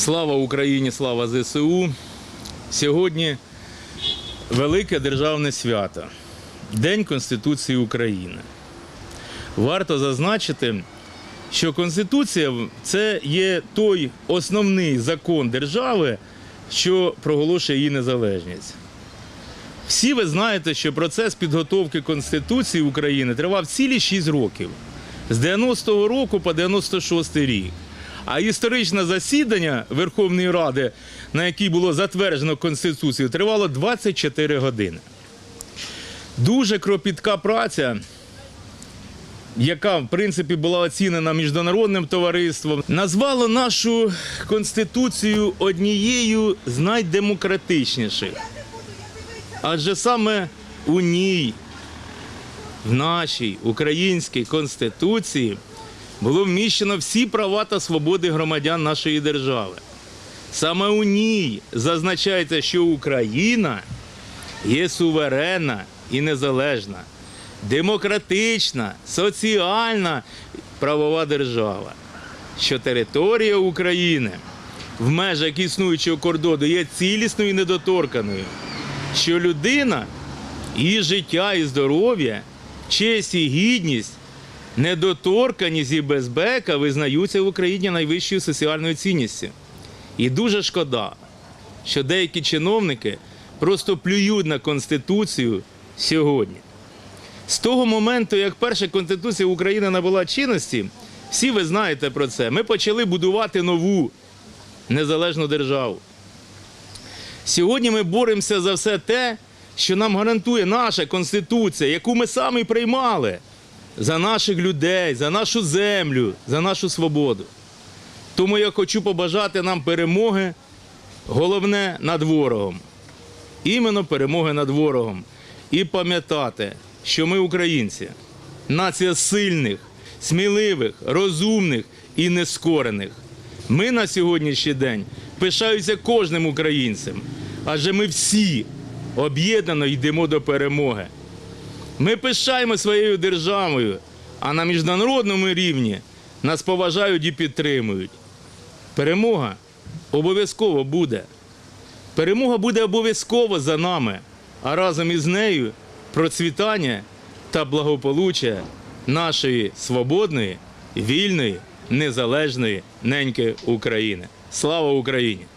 Слава Україні, слава ЗСУ. Сьогодні велике державне свято День Конституції України. Варто зазначити, що Конституція це є той основний закон держави, що проголошує її незалежність. Всі ви знаєте, що процес підготовки Конституції України тривав цілі 6 років з 90-го року по 96-й рік. А історичне засідання Верховної Ради, на якій було затверджено Конституцію, тривало 24 години. Дуже кропітка праця, яка в принципі була оцінена міжнародним товариством, назвала нашу конституцію однією з найдемократичніших. Адже саме у ній, в нашій українській конституції, було вміщено всі права та свободи громадян нашої держави. Саме у ній зазначається, що Україна є суверенна і незалежна, демократична, соціальна правова держава, що територія України в межах існуючого кордону є цілісною і недоторканою, що людина, її життя і здоров'я, честь і гідність недоторканість і безпека визнаються в Україні найвищою соціальною цінністю. І дуже шкода, що деякі чиновники просто плюють на Конституцію сьогодні. З того моменту, як перша Конституція України набула чинності, всі ви знаєте про це, ми почали будувати нову незалежну державу. Сьогодні ми боремося за все те, що нам гарантує наша Конституція, яку ми самі приймали за наших людей, за нашу землю, за нашу свободу. Тому я хочу побажати нам перемоги, головне над ворогом. Іменно перемоги над ворогом. І пам'ятати, що ми українці, нація сильних, сміливих, розумних і нескорених. Ми на сьогоднішній день пишаються кожним українцем, адже ми всі об'єднано йдемо до перемоги. Ми пишаємо своєю державою, а на міжнародному рівні нас поважають і підтримують. Перемога обов'язково буде. Перемога буде обов'язково за нами, а разом із нею процвітання та благополуччя нашої свободної, вільної, незалежної неньки України. Слава Україні!